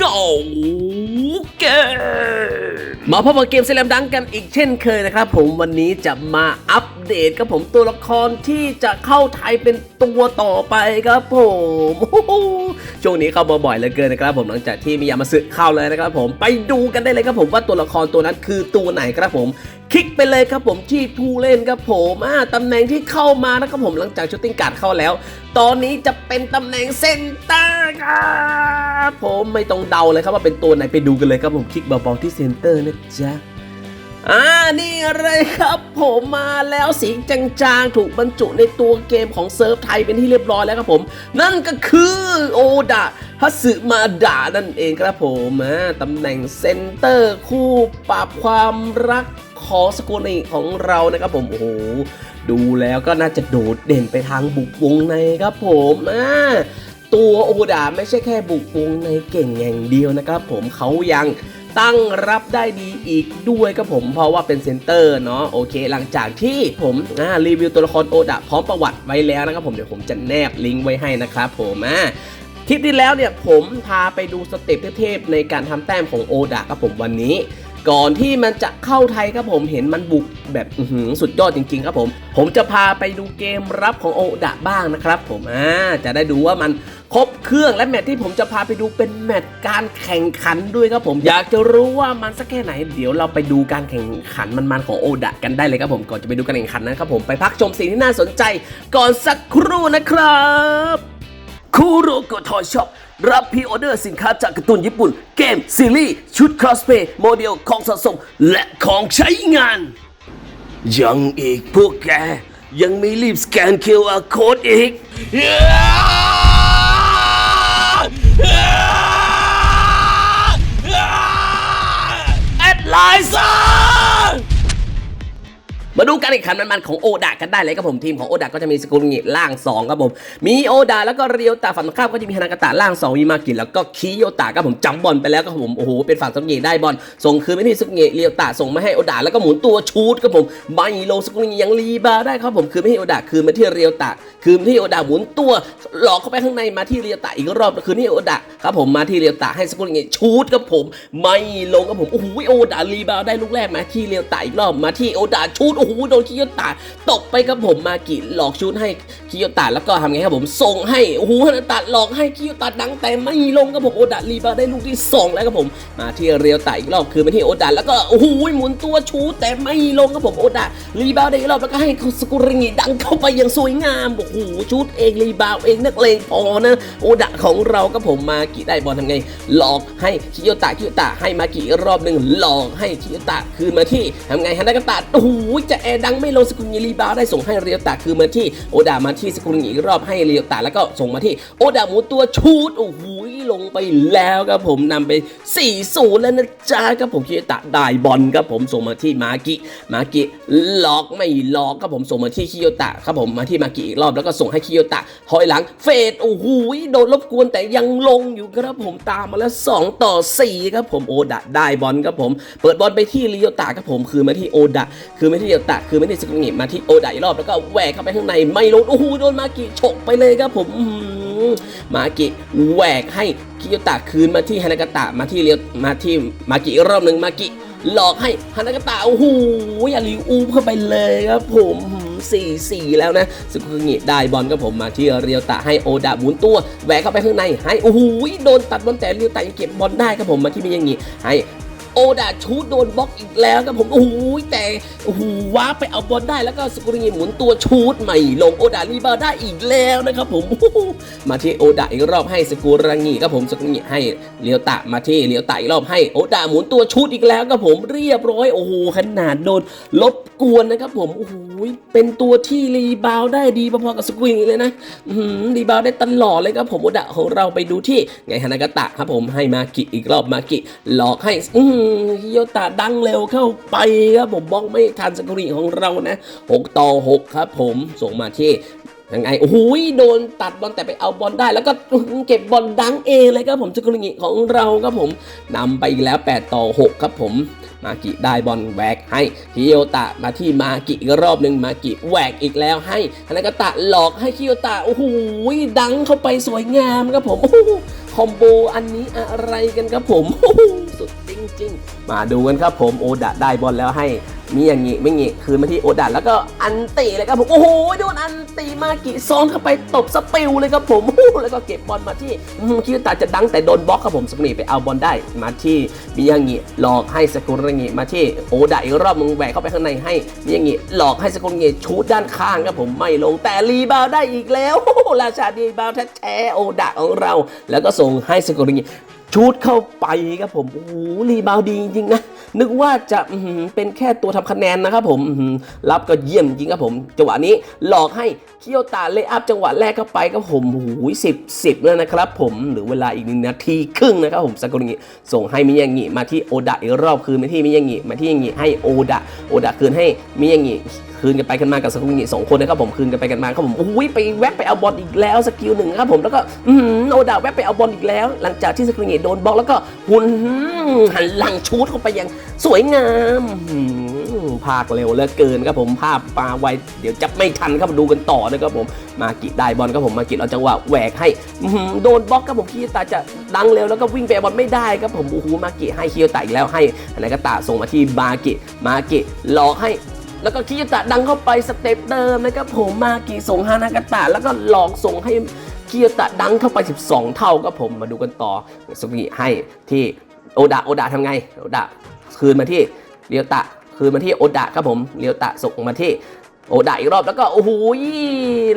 เก่าเกมมาพบกับเกมเซเลมดังกันอีกเช่นเคยนะครับผมวันนี้จะมาอัปเดตกับผมตัวละครที่จะเข้าไทยเป็นตัวต่อไปครับผมช่วงนี้เข้ามาบ่อยเหลือเกินนะครับผมหลังจากที่มียามาซึเข้าเลยนะครับผมไปดูกันได้เลยครับผมว่าตัวละครตัวนั้นคือตัวไหนครับผม คลิกไปเลยครับผมที่ผู้เล่นครับผมอ่าตำแหน่งที่เข้ามานะครับผมหลังจากชูตติ้งการ์ดเข้าแล้ว ตอนนี้จะเป็นตำแหน่งเซนเตอร์ ครับผมไม่ต้องเดาเลยครับว่าเป็นตัวไหนไปดูกันเลยครับผมคลิกเบาๆที่เซนเตอร์นะจ๊ะอ่านี่เลยครับผมมาแล้วสีจางๆ ถูกบรรจุในตัวเกมของเซิร์ฟไทยเป็นที่เรียบร้อยแล้วครับผม นั่นก็คือโอดะฮัสึมาดานั่นเองครับผมอ่าตำแหน่งเซนเตอร์คู่ปราบความรักของสกุลนิของเรานะครับผมโอ้โหดูแล้วก็น่าจะโดดเด่นไปทางบุกวงในครับผมอ่า ตัวโอดาไม่ใช่แค่บุกวงในเก่งอย่างเดียวนะครับผมเขายังตั้งรับได้ดีอีกด้วยครับผมเพราะว่าเป็นเซนเตอร์เนาะโอเค หลังจากที่ผมรีวิวตัวละครโอดาพร้อมประวัติไว้แล้วนะครับผมเดี๋ยวผมจะแนบลิงก์ไว้ให้นะครับผมอ่าคลิปที่แล้วเนี่ยผมพาไปดูสเต็ปเทพในการทำแต้มของโอดาครับผมวันนี้ ก่อนที่มันจะเข้าไทยครับผมเห็นมันบุกแบบสุดยอดจริงๆครับผม ผมจะพาไปดูเกมรับของโอดะบ้างนะครับผมอ่าจะได้ดูว่ามัน ครบเครื่องและแมตช์ที่ผมจะพาไปดูเป็นแมตช์การแข่งขันด้วยครับผม อยากจะรู้ว่ามันสักแค่ไหน เดี๋ยวเราไปดูการแข่งขันมันๆของโอดะกันได้เลยครับผมก่อนจะไปดูการแข่งขันนั้นครับผมไปพักชมสิ่งที่น่าสนใจ ก่อนสักครู่นะครับคูโรโกทอยช็อปรับพรีออเดอร์สินค้าจากการ์ตูนญี่ปุ่น เกม ซีรีส์ ชุดคอสเพย์โมเดลของสะสม และของใช้งาน ยังอีกพวกแก ยังไม่รีบสแกน QR Code อีก แอดไลน์ซ่า มาดูการแข่งขันมันๆของโอดากันได้เลยครับผมทีมของโอดาก็จะมีสกุลงิล่าง 2 ครับผม มีโอดาแล้วก็เรียวตาฝั่งตรงข้ามก็จะมีฮานากาตะล่าง 2 มีมากิแล้วก็คิโยตะครับผมจำบอลไปแล้วครับผมโอ้โหเป็นฝั่งสกุลงิได้บอลส่งคืนไปที่สกุลงิเรียวตะส่งมาให้โอดาแล้วก็หมุนตัวชูดครับผมไม่ลงสกุลงิยังรีบาได้ครับผมคืนไปให้โอดาคืนมาที่เรียวตะคืนมาที่โอดาหมุนตัวหลอกเข้าไปข้างในมาที่เรียวตะอีกรอบคืนที่โอดาครับผมมาที่เรียวตะให้สกุลงิชูดครับผมไม่ลงครับผมโอ้โหโอดารีบาได้ลูกแรกมาที่เรียวตะอีกรอบมาที่โอดาชูดโอ้โหโดนคิโยตะตกไปครับผมมากิหลอกชุดให้คิโยตะแล้วก็ทำไงครับผมส่งให้โอ้โหฮานาตะหลอกให้คิโยตะดังแต่ไม่ลงครับผมโอดะรีบาได้ลูกที่สองแล้วครับผมมาที่เรียวตะอีกรอบคือมาที่โอดะแล้วก็โอ้โหหมุนตัวชูแต่ไม่ลงครับผมโอดะรีบาได้อีกรอบแล้วก็ให้สกุริงิดังเข้าไปอย่างสวยงามโอ้โหชุดเองรีบาเองนักเลงพอนะโอดะของเราครับผมมากิได้บอลทำไง หลอกให้คิโยตะคิโยตะให้มากิอีกรอบหนึ่งหลอกให้คิโยตะคืนมาที่ทำไงฮานากาตะโอ้โหจะแอร์ดังไม่ลงสกุลงิรีบาได้ส่งให้เรียวตะคือมาที่โอดามาที่สกุลงิอีกรอบให้เรียวตะแล้วก็ส่งมาที่โอดาหมูตัวชูดโอ้โหลงไปแล้วครับผมนำไป4-0แล้วนะจ๊ะครับผมคิโยตะได้บอลครับผมส่งมาที่มากิมากิหลอกไม่หลอกครับผมส่งมาที่คิโยตะครับผมมาที่มากิอีกรอบแล้วก็ส่งให้คิโยตะถอยหลังเฟดโอ้โหโดนรบกวนแต่ยังลงอยู่ครับผมตามมาแล้ว 2 ต่อ 4 ครับผมโอดะได้บอลครับผม เปิดบอลไปที่ริโยตะครับผมคือมาที่โอดะคือมาที่ริโยตะคือไมาที่สกุลงิมาที่โอดะอีกรอบแล้วก็แหวกเข้าไปข้างในไม่ลงโอ้โหโดนมากิฉกไปเลยครับผมมากิแหวกให้คิโยตะคืนมาที่ฮานากาตะมาที่เรียวมาที่มากิรอบหนึ่งมากิหลอกให้ฮานากาตะโอ้โหอย่าลิวอูเข้าไปเลยครับผมสี่สี่แล้วนะสกุงิได้บอลครับผมมาที่เรียวตะให้โอดะหมุนตัวแหวกเข้าไปข้างในให้โอ้โหโดนตัดบอลแต่เรียวตะยังเก็บบอลได้ครับผมมาที่มิยังงิให้ โอดะชูดโดนบล็อกอีกแล้วครับผมโอ้โหแต่โอ้โหว้าไปเอาบอลได้แล้วก็สกุงิหมุนตัวชูดใหม่ลงโอดะรีบาได้อีกแล้วนะครับผมมาที่โอดะอีกรอบให้สกุรังิครับผมสกุงิให้เรียวตะมาที่เรียวตะอีกรอบให้โอดะหมุนตัวชูดอีกแล้วครับผมเรียบร้อยโอ้โหขนาดโดนลบกวนนะครับผมโอ้โหเป็นตัวที่รีบาวได้ดีพอๆกับสกุงิเลยนะรีบาวได้ตลอดเลยครับผมโอดะของเราไปดูที่ไงฮานากาตะครับผมให้มากิอีกรอบมากิหลอกให้อืฮิโยตะดังเร็วเข้าไปครับผมบล็อกไม่ทันสกุริของเรานะ 6 ต่อ 6 ครับผมส่งมาที่ยังไงโอ้โหโดนตัดบอลแต่ไปเอาบอลได้ แล้วก็เก็บบอลดังเองเลยครับผมสกุริของเราครับผมนำไปอีกแล้ว 8 ต่อ 6 ครับผมมากิได้บอลแหวกให้คิโยตะมาที่มากิอีกรอบหนึ่งมากิแหวกอีกแล้วให้ฮานากาตะหลอกให้คิโยตะโอ้โหดังเข้าไปสวยงามครับผมคอมโบอันนี้อะไรกันครับผมโอ้ สุดจริง ๆ มาดูกันครับผมโอดะได้บอลแล้วให้มีอย่างงี้ไม่งี้คืนมาที่โอดะแล้วก็อันติเลยครับผมโอ้โหโดนอันติมากิซ้อนเข้าไปตบสปิลเลยครับผมแล้วก็เก็บบอลมาที่คิโยตะจะดังแต่โดนบล็อกครับผมสกุนิไปเอาบอลได้มาที่มีอย่างงี้หลอกให้สกุนิมาที่โอดะอีกรอบมึงแหวกเข้าไปข้างในให้มีอย่างงี้หลอกให้สกุนิชูดด้านข้างครับผมไม่ลงแต่รีบาวได้อีกแล้วราชาดีบาวแท้ๆโอดะของเรา แล้วก็ส่งให้สกุนิ ชูดเข้าไปครับผมโอ้โหรีบาวด์ดีจริงๆนะนึกว่าจะเป็นแค่ตัวทำคะแนนนะครับผมรับก็เยี่ยมจริงครับผมจังหวะนี้หลอกให้เคียวตาเลอัพจังหวะแรกเข้าไปครับผมโอ้โหสิบสิบแล้วนะครับผมหรือเวลาอีกหนึ่งนาทีครึ่งนะครับผมสกุลงิส่งให้มิยางิมาที่โอดะอีกรอบคืนมาที่มิยางิมาที่มิยางิให้โอดะโอดะคืนให้มิยางิ คืนกันไปกันมากับสกุลงิสองคนนะครับผมคืนกันไปกันมาครับผมโอ้ยไปแวบไปเอาบอลอีกแล้วสกิลหนึ่งครับผมแล้วก็อื้อหือโอดะแวบไปเอาบอลอีกแล้ว หลังจากที่สกุลงิโดนบล็อกแล้วก็หุ่นหันหลังชูดเข้าไปอย่างสวยงามภาคเร็วเหลือเกินครับผมภาพปลาไวเดี๋ยวจับไม่ทันครับมาดูกันต่อนะครับผมมากิได้บอลครับผมมากิเอาจังหวะแหวกให้โดนบล็อกครับผมคีตาจะดังเร็วแล้วก็วิ่งไปเอาบอลไม่ได้ครับผมโอ้โหมากิให้คีตาอีกแล้วให้อะไรก็ตาส่งมาที่มากิมากิหลอกให้ แล้วก็คิยตะดังเข้าไปสเต็ปเดิมนะครับผมมากิส่งฮานากาตะแล้วก็หลอกส่งให้คิยตะดังเข้าไป 12 เท่ากับผมมาดูกันต่อสุกิให้ที่โอดะโอดะทำไงโอดะคืนมาที่เรียวตะคืนมาที่โอดะครับผมเรียวตะส่งมาที่ โอ้ดะอีกรอบแล้วก็โอ้โห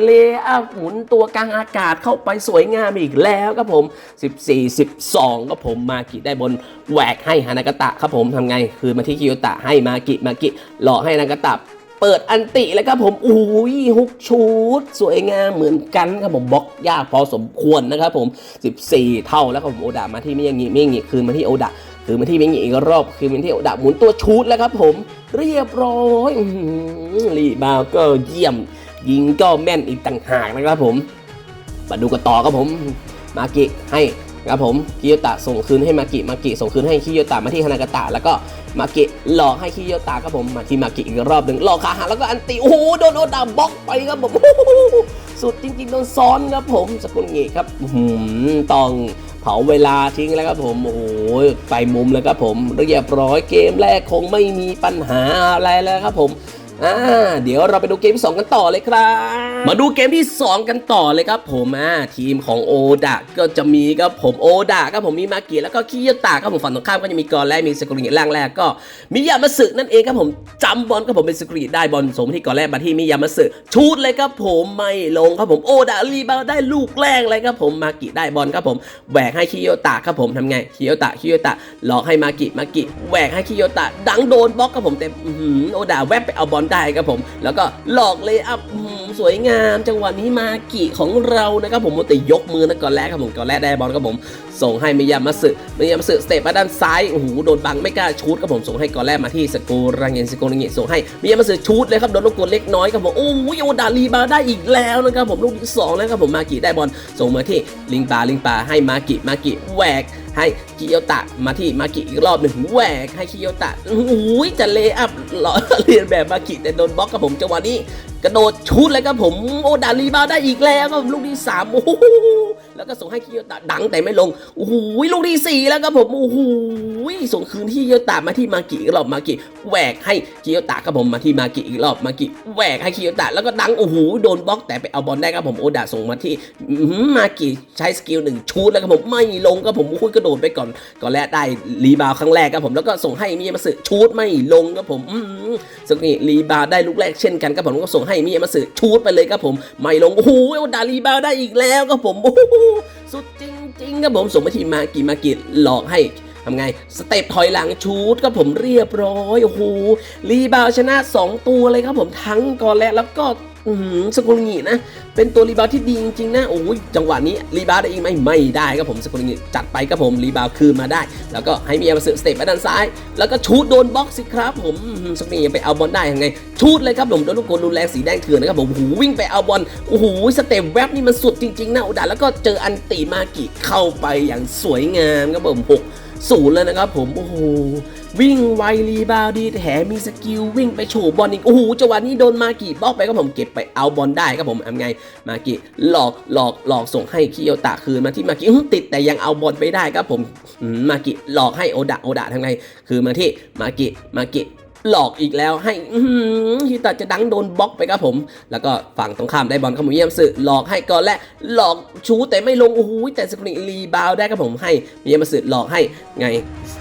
เลอะหมุนตัวกลางอากาศเข้าไปสวยงามอีกแล้วครับผม 14 12ครับผมมากิได้บนแหวกให้ฮานากตะครับผมทำไงคืนมาที่คิโยตะให้มากิมากิหลอกให้ฮานากตะเปิดอันติแล้วครับผมอุ้ยฮุกชูดสวยงามเหมือนกันครับผมบล็อกยากพอสมควรนะครับผม 14 เท่าแล้วครับผมโอดะมาที่ไมิยางิมิยางิคืนมาที่โอดะ คืนมาที่มิยางิอีกรอบคืนมาที่โอดะหมุนตัวชูดแล้วครับผมเรียบร้อยรีบาวก็เยี่ยม ยิงก็แม่นอีกต่างหากนะครับผมมาดูกันต่อครับผมมากิให้ครับผมคิโยตะส่งคืนให้มากิมากิส่งคืนให้คิโยตะมาที่ฮานากาตะแล้วก็มากิหลอกให้คิโยตะครับผมมาที่มากิอีกรอบหนึ่งหลอกขาหักแล้วก็อันติโอ้โหโดนโอดาบล็อกไปครับผมสุดจริงๆโดนซ้อนครับผมสกุลเงีครับหือต้อง เผาเวลาทิ้งแล้วครับผมโอ้โหไปมุมแล้วครับผมเรียบร้อยเกมแรกคงไม่มีปัญหาอะไรแล้วครับผม อ่าเดี๋ยวเราไปดูเกมที่ 2 กันต่อเลยครับ มาดูเกมที่ 2 กันต่อเลยครับผมอ่าทีมของโอดะก็จะมีครับผมโอดะครับผมมีมากิแล้วก็คิยตะครับผมฝั่งตรงข้ามก็จะมีกอแรกมีสกุลิล่างแรกก็มิยามาสึนั่นเองครับผมจำบอลครับผมเป็นสกุลิได้บอลสมที่กอแรกมาที่มิยามาสึชูดเลยครับผมไม่ลงครับผมโอดะรีบาวได้ลูกแรกเลยครับผมมากิได้บอลครับผมแหวกให้คิโยตะครับผมทำไงคิโยตะคิโยตะหลอกให้มากิมากิแหวกให้คิโยตะดังโดนบล็อกครับผมแต่โอดะแวบไปเอาบอลได้ครับผม แล้วก็หลอกเลยอัพอื้อหือสวยงาม จังหวะนี้มากิของเรานะครับผมแต่ยกมือนะก่อนแรกครับผมก่อนแรกได้บอลครับผม ส่งให้มิยามาสึมิยามาสึสเตปมาด้านซ้ายโอ้โหโดนบังไม่กล้าชูดครับผมส่งให้ก่อนแรกมาที่สกูรังเงินสกูรังเงินส่งให้มิยามาสึชูดเลยครับโดนลูกกลเล็กน้อยครับผมโอ้ยโอดาลีมาได้อีกแล้วนะครับผมลูกที่สองแล้วครับผมมากิได้บอลส่งมาที่ลิงปาลิงปาให้มากิมากิแหวก ให้คิโยตะมาที่มากิอีกรอบหนึ่งแหวกให้คิโยตะอุ้ยจะเลอัพหล่อเรียนแบบมากิแต่โดนบล็อกครับผมจังหวะนี้ กระโดดชุดเลยครับผมโอ้ดาลีบาได้อีกแล้วครับลูกที่สามโอ้โห แล้วก็ส่งให้คิโยตะดังแต่ไม่ลงโอ้โหลูกที่สี่แล้วครับผมโอ้โหส่งคืนที่คิโยตะมาที่มากิอีกรอบมากิแหวกให้คิโยตะครับผมมาที่มากิอีกรอบมากิแหวกให้คิโยตะแล้วก็ดังโอ้โหโดนบล็อกแต่ไปเอาบอลได้ครับผมโอดาส่งมาที่มากิใช้สกิลหนึ่งชูดแล้วครับผมไม่ลงครับผมโอ้โหกระโดดไปก่อนก่อนแรกได้รีบาวครั้งแรกครับผมแล้วก็ส่งให้มิยามาสึชูดไม่ลงครับผมสกนี่รีบาวได้ลูกแรกเช่นกันครับผมแล้วก็ส่งให้มิยามาสึชูดไปเลยครับผมไม่ลงโอ้โหดารีบาวได้อีกแล้วครับผมโอ้โหสุดจริงๆครับผมส่งมาทีมากิมากิหลอกให้ทำไง สเต็ปถอยหลังชูดครับผมเรียบร้อย โอ้โห รีบาวชนะ 2 ตัวเลยครับผมทั้งก่อนและแล้วก็ อือหือสกุลงีนะ เป็นตัวรีบาวที่ดีจริงๆนะ โอ้ยจังหวะนี้รีบาวได้อีกไหมไม่ได้ครับผมสกุลงีจัดไปครับผมรีบาวคืนมาได้ แล้วก็ให้มีอามาสึสเตปไปด้านซ้าย แล้วก็ชูดโดนบล็อกสิครับผมสกุลงีไปเอาบอลได้ยังไง ชูดเลยครับผมโดนลูกกลรุนแรงสีแดงเถื่อนนะครับผมโอ้โหวิ่งไปเอาบอลโอ้โหสเตปแวบนี่มันสุดจริงๆนะโอดาแล้วก็เจออันติมากิเข้าไปอย่างสวยงามครับผมหก ศูนย์เลยนะครับผมโอ้โหวิ่งไวรีบาวดีแถมมีสกิลวิ่งไปโฉบบอลอีกโอ้โหจังหวะนี้โดนมากิบล็อกไปครับผมเก็บไปเอาบอลได้ครับผมทำไงมากิหลอกหลอกหลอกส่งให้คิโยตะคืนมาที่มากิติดแต่ยังเอาบอลไปได้ครับผมมมากิหลอกให้โอดะโอดะทำไงคือมาที่มากิมากิ หลอกอีกแล้วให้ฮิตาจะดังโดนบล็อกไปครับผม แล้วก็ฝั่งตรงข้ามได้บอลเข้ามาเยี่ยมสึหลอกให้ก่อนและหลอกชูแต่ไม่ลงโอ้โหแต่สกุลิรีบาวได้ครับผมให้มีเยามสึหลอกให้ไง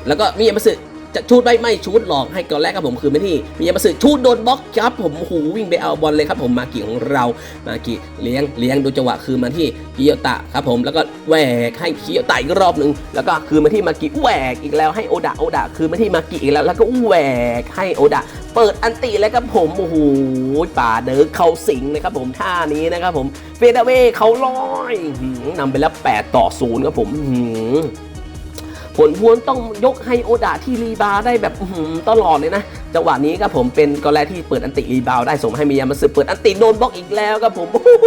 แล้วก็มีเยามสึ จะชูดไม่ไม่ชูดหลอกให้ก่อนแรกครับผมคือไม่ที่มียามาสึชูดโดนบล็อกครับ ผมโอ้โหวิ่งไปเอาบอลเลยครับผมมากิของเรามากิเลี้ยงเลี้ยงดูจังหวะคือมาที่กิโยตะครับผมแล้วก็แหวกให้กิโยตะอีกรอบหนึ่งแล้วก็คือมาที่มากิแหวกอีกแล้วให้โอดะโอดะคือมาที่มากิอีกแล้วแล้วก็แหวกให้โอดะเปิดอันติแล้วครับผมโอ้โหป่าเดินเขาสิงนะครับผมท่านี้นะครับผมเฟเดเวเขาลอยนำไปแล้ว 8 ต่อ0ครับผมหื ผลพวนต้องยกให้โอดาที่รีบาวได้แบบต้อหือตลอดเลยนะจังหวะนี้ครับผมเป็นกอแรกที่เปิดอันติรีบาวได้สมให้มียามาสึเปิดอันติโดนบล็อกอีกแล้วครับผมโอ้โห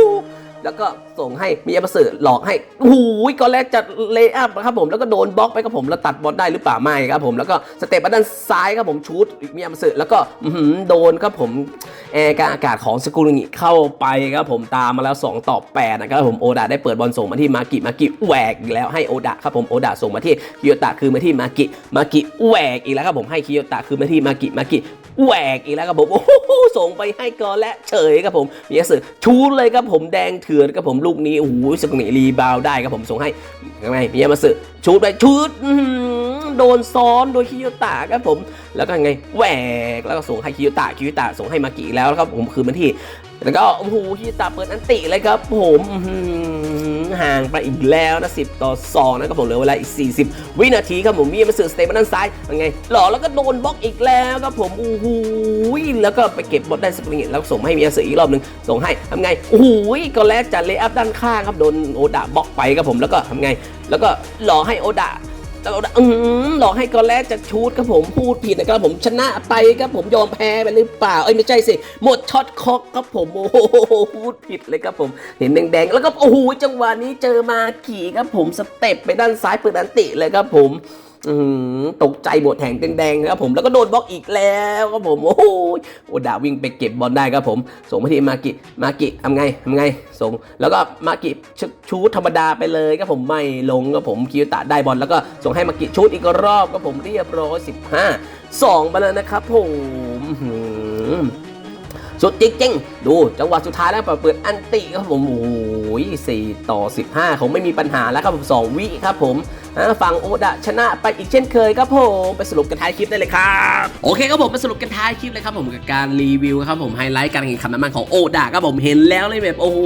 แล้วก็ส่งให้มียามาสึหลอกให้โอ้โหกอแรกจะเลย์อัพครับผมแล้วก็โดนบล็อกไปครับผมแล้วตัดบอลได้หรือเปล่าไม่ครับผมแล้วก็สเต็ปด้านซ้ายครับผมชูดมียามาสึแล้วก็โดนครับผมแอร์การอากาศของสกุลงิเข้าไปครับผมตามมาแล้ว 2 ต่อ8นะครับผมโอดาได้เปิดบอลส่งมาที่มากิมากิแหวกอีกแล้วให้โอดาครับผมโอดาส่งมาที่คิโยตะคือมาที่มากิมากิแหวกอีกแล้วครับผมให้คิโยตะคือมาที่มากิมากิ แหวกอีกแล้วครับผมโอ้โหส่งไปให้กอนและเฉยครับผมมียาสึชูดเลยครับผมแดงเถื่อนครับผมลูกนี้โอ้โหสกนีรีบาวได้ครับผมส่งให้ยังไงมีมาสึชูดไปชูดโดนซ้อนโดยคิโยตะครับผม แล้วก็ไงแหวกแล้วก็ส่งให้คิโยตะคิโยตะส่งให้มากิกแล้วแล้วครับผมคือมันที่ แล้วก็โอ้โหคิตะเปิดอันติเลยครับผมห่างไปอีกแล้วนะ10 ต่อ 2 นะครับผมเหลือเวลาอีก 40 วินาทีครับผมมีมาสื่อสเตปมาด้านซ้ายยังไงหล่อแล้วก็โดนบล็อกอีกแล้วครับผมโอ้โหแล้วก็ไปเก็บบอลได้สปริงแล้วส่งให้มีมาสื่ออีกรอบหนึ่งส่งให้ทำไงโอ้โหก็แลกจัดเลย์อัพด้านข้างครับโดนโอดะบล็อกไปครับผมแล้วก็ทำไง แล้วก็หล่อให้โอดะ แล้วเราอืมหลอกให้กอลแลตจะชูดครับผมพูดผิดนะครับผมชนะไปครับผมยอมแพ้ไปหรือเปล่าเอ้ยไม่ใช่สิหมดช็อตคอกครับผมโอ้โหพูดผิดเลยครับผมเห็นแดงๆแล้วก็โอ้โหจังหวะนี้เจอมาขี่ครับผมสเต็ปไปด้านซ้ายเปิดอันติเลยครับผม ตกใจหมดแห่งแดงๆครับผมแล้วก็โดนบล็อกอีกแล้วครับผมโอ้โหโอดาวิ่งไปเก็บบอลได้ครับผม ส่งมาที่มากิมากิทำไงทำไง ส่ง แล้วก็มากิชชูดธรรมดาไปเลยครับผมไม่ลงครับผมคิวตะได้บอลแล้วก็ส่งให้มากิชูดอีกรอบครับผมเรียบร้อย15 2ไปแล้วนะครับผมสุดจริงๆ ดูจังหวะสุดท้ายแล้วเปิดอันติครับผมโอ้ย4ต่อ 15 คงไม่มีปัญหาแล้วครับผม2วิครับผม ฝั่งโอดะชนะไปอีกเช่นเคยครับผมไปสรุปกันท้ายคลิปได้เลยครับโอเคครับผมไปสรุปกันท้ายคลิปเลยครับผมกับการรีวิวครับผมไฮไลท์การแข่งขันน้ำมันของโอดะครับผมเห็นแล้วเลยแบบโอ้โห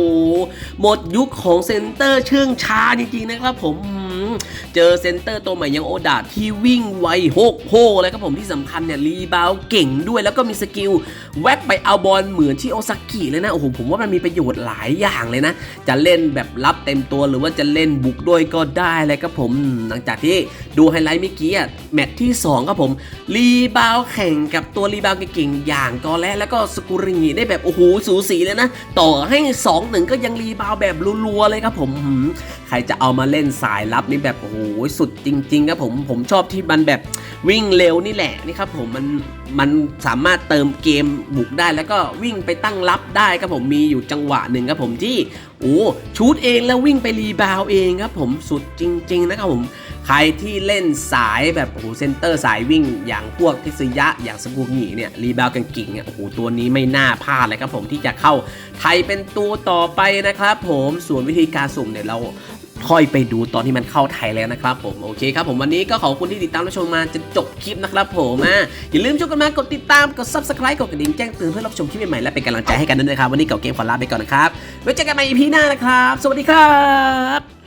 หมดยุคของเซนเตอร์เชื่องช้าจริงๆนะครับผม เจอเซนเตอร์ตัวใหม่ยังโอดาที่วิ่งไวโฮกโฮเลยครับผมที่สำคัญเนี่ยรีบาวเก่งด้วยแล้วก็มีสกิลแวบไปเอาบอลเหมือนที่โอซากิเลยนะโอ้โหผมว่ามันมีประโยชน์หลายอย่างเลยนะ จะเล่นแบบรับเต็มตัวหรือว่าจะเล่นบุกด้วยก็ได้เลยครับผมหลังจากที่ดูไฮไลท์เมื่อกี้อะแมตช์ที่ 2 ครับผมรีบาวแข่งกับตัวรีบาวเก่งๆอย่างกอแลแล้วก็สกุริงิได้แบบโอ้โหสูสีเลยนะ ต่อให้2 1ก็ยังรีบาวแบบรัวๆเลยครับผม ใครจะเอามาเล่นสายลับนี่แบบโอ้โหสุดจริง ๆ ครับผมผมชอบที่มันแบบวิ่งเร็วนี่แหละนี่ครับผมมันมันสามารถเติมเกมบุกได้แล้วก็วิ่งไปตั้งรับได้ครับผมมีอยู่จังหวะหนึ่งครับผมที่โอ้ชูดเองแล้ววิ่งไปรีบาวเองครับผมสุดจริง ๆ นะครับผมใครที่เล่นสายแบบโอ้โหเซนเตอร์สายวิ่งอย่างพวกทิศยะอย่างสกุงีเนี่ยรีบาวกันกิ่งเนี่ยโอ้โหตัวนี้ไม่น่าพลาดเลยครับผมที่จะเข้าไทยเป็นตัวต่อไปนะครับผมส่วนวิธีการสุ่มเนี่ยเรา ค่อยไปดูตอนที่มันเข้าไทยแล้วนะครับผมโอเคครับผมวันนี้ก็ขอบคุณที่ติดตามรับชมมาจนจบคลิปนะครับผมอะอย่าลืมช่วยกันมากดติดตามกด subscribe กดกระดิ่งแจ้งเตือนเพื่อรับชมคลิปใหม่ๆและเป็นกำลังใจให้กันด้วยนะครับวันนี้เก่าเกมขอลาไปก่อนนะครับไว้เจอกันใหม่ EP หน้านะครับ สวัสดีครับ